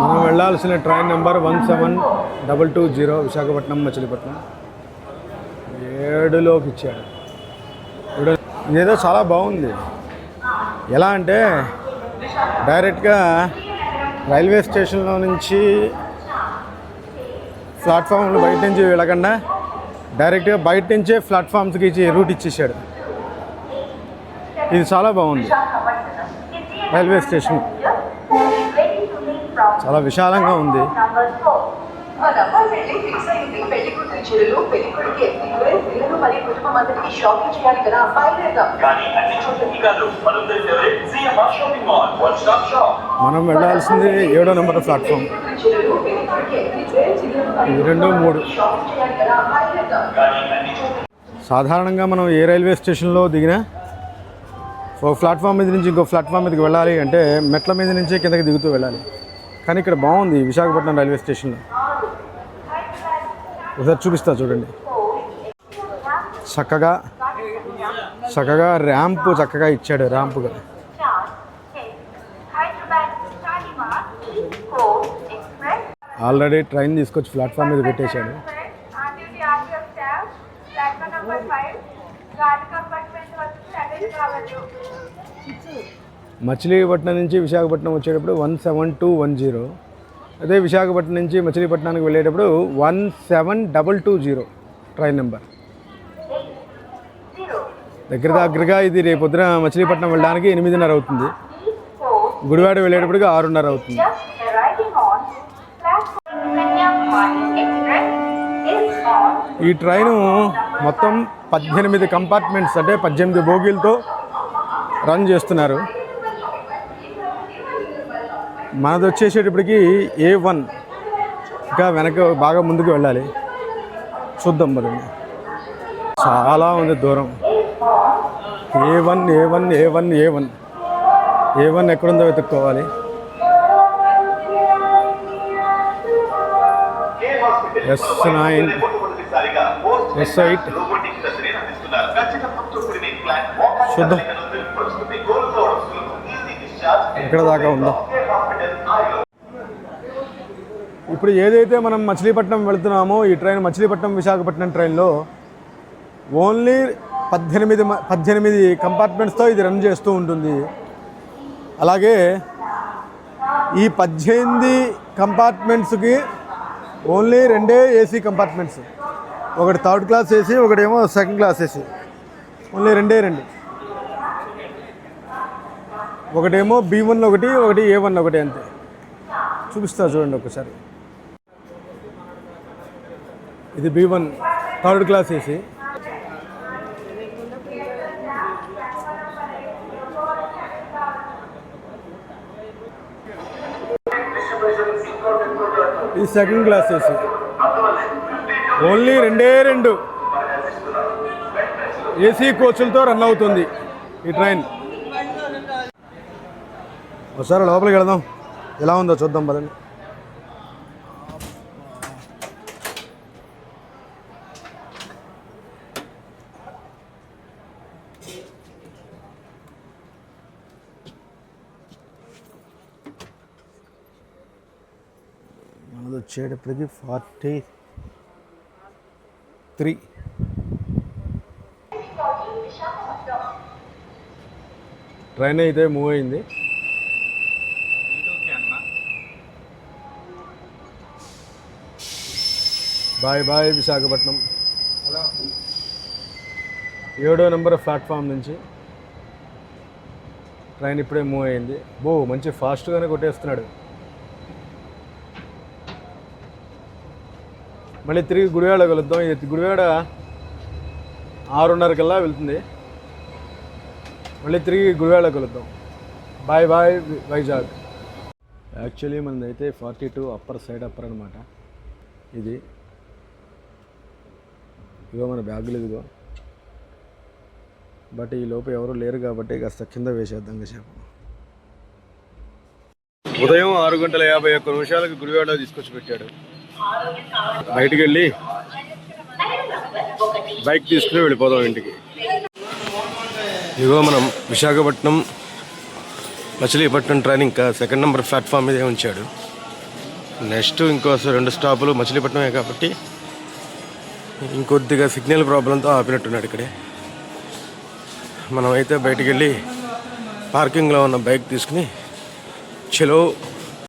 మనం వెళ్ళాల్సిన train number one seven double two zero Visakhapatnam Machilipatnam. ఏడులోకి ఇచ్చాడు. ఏడు ఇదేదో చాలా బాగుంది. ఎలా అంటే డైరెక్ట్గా రైల్వే స్టేషన్లో నుంచి ప్లాట్ఫామ్లు బయట నుంచి వెళ్ళకుండా డైరెక్ట్గా బయట నుంచే ప్లాట్ఫామ్స్కి ఇచ్చి రూట్ ఇచ్చేసాడు. ఇది చాలా బాగుంది. Railway station. చాలా విశాలంగా ఉంది. మనం వెళ్ళాల్సింది ఏడో నెంబర్ ప్లాట్ఫామ్. ఇది రెండు మూడు. సాధారణంగా మనం ఏ రైల్వే స్టేషన్లో దిగినా ఒక ప్లాట్ఫామ్ మీద నుంచి ఇంకో ప్లాట్ఫామ్ మీదకి వెళ్ళాలి అంటే మెట్ల మీద నుంచే కిందకి దిగుతూ వెళ్ళాలి. కానీ ఇక్కడ బాగుంది విశాఖపట్నం రైల్వే స్టేషన్లో ఒకసారి చూపిస్తా చూడండి. చక్కగా చక్కగా ర్యాంప్ చక్కగా ఇచ్చాడు ర్యాంప్గా. ఆల్రెడీ ట్రైన్ తీసుకొచ్చి ప్లాట్ఫామ్ మీద పెట్టేశాడు. మచిలీపట్నం నుంచి విశాఖపట్నం వచ్చేటప్పుడు one seven two one zero. అదే విశాఖపట్నం నుంచి మచిలీపట్నానికి వెళ్ళేటప్పుడు one seven double two zero train number. దగ్గర దగ్గరగా ఇది రేపు పొద్దున మచిలీపట్నం వెళ్ళడానికి ఎనిమిదిన్నర అవుతుంది. గుడివాడ వెళ్ళేటప్పటికి ఆరున్నర అవుతుంది. ఈ ట్రైను మొత్తం పద్దెనిమిది కంపార్ట్మెంట్స్ అంటే పద్దెనిమిది బోగీలతో రన్ చేస్తున్నారు. మనది వచ్చేసేటప్పటికి ఏ వన్ ఇంకా వెనక బాగా ముందుకు వెళ్ళాలి. చూద్దాం పదండి చాలా ఉంది దూరం. A one A one A one A one A one ఎక్కడుందో వెతుక్కోవాలి. ఎస్ నైన్ ఎస్ ఎయిట్ చూద్దాం. ఎక్కడ దాకా ఉందో? ఇప్పుడు ఏదైతే మనం మచిలీపట్నం వెళుతున్నామో ఈ ట్రైన్ మచిలీపట్నం విశాఖపట్నం ట్రైన్లో ఓన్లీ పద్దెనిమిది పద్దెనిమిది కంపార్ట్మెంట్స్తో ఇది రన్ చేస్తూ ఉంటుంది. అలాగే ఈ పద్దెనిమిది కంపార్ట్మెంట్స్కి ఓన్లీ రెండే ఏసీ కంపార్ట్మెంట్స్. ఒకటి థర్డ్ క్లాస్ ఏసీ ఒకటేమో సెకండ్ క్లాస్ ఏసీ. ఓన్లీ రెండే రెండు. ఒకటేమో బీ వన్ ఒకటి ఒకటి ఏ వన్ ఒకటి అంతే. చూపిస్తా చూడండి ఒకసారి. ఇది B one third class AC ఇది సెకండ్ క్లాస్ ఏసీ ఓన్లీ రెండే రెండు. ఏసీ కోచ్లతో రన్ అవుతుంది ఈ ట్రైన్ ఒకసారి లోపలికి వెళదాం. ఎలా ఉందో చూద్దాం పదండి మనది వచ్చేటప్పటికి ఫార్టీ త్రీ. ట్రైన్ అయితే మూవ్ అయింది. Bye bye Visakhapatnam. ఏడో నెంబర్ ప్లాట్ఫామ్ నుంచి ట్రైన్ ఇప్పుడే మూవ్ అయింది. బో మంచి ఫాస్ట్గానే కొట్టేస్తున్నాడు. మళ్ళీ తిరిగి గుడివాడ వెళుద్దాం ఇది గుడివాడ ఆరున్నర కల్లా వెళ్తుంది. మళ్ళీ తిరిగి గుడివాడ కలుద్దాం. Bye bye Vizag. యాక్చువల్లీ మనది అయితే forty two upper side upper అనమాట ఇది. ఇగో మన బ్యాగులు ఇదిగో. బట్ ఈ లోపు ఎవరు లేరు కాబట్టి కాస్త కింద వేసేద్దాం కాసేపు. ఉదయం ఆరు గంటల యాభై ఒక్క నిమిషాలకు గుడివాడ తీసుకొచ్చి పెట్టాడు. బయటికి వెళ్ళి బైక్ తీసుకుని వెళ్ళిపోదాం ఇంటికి. ఇదిగో మనం విశాఖపట్నం మచిలీపట్నం ట్రైన్ ఇంకా సెకండ్ నెంబర్ ప్లాట్ఫామ్ మీదే ఉంచాడు. నెక్స్ట్ ఇంకో రెండు స్టాపులు మచిలీపట్నమే కాబట్టి ఇంకొద్దిగా సిగ్నల్ ప్రాబ్లంతో ఆపినట్టున్నాడు ఇక్కడే. మనమైతే బయటికి వెళ్ళి పార్కింగ్లో ఉన్న బైక్ తీసుకుని చలో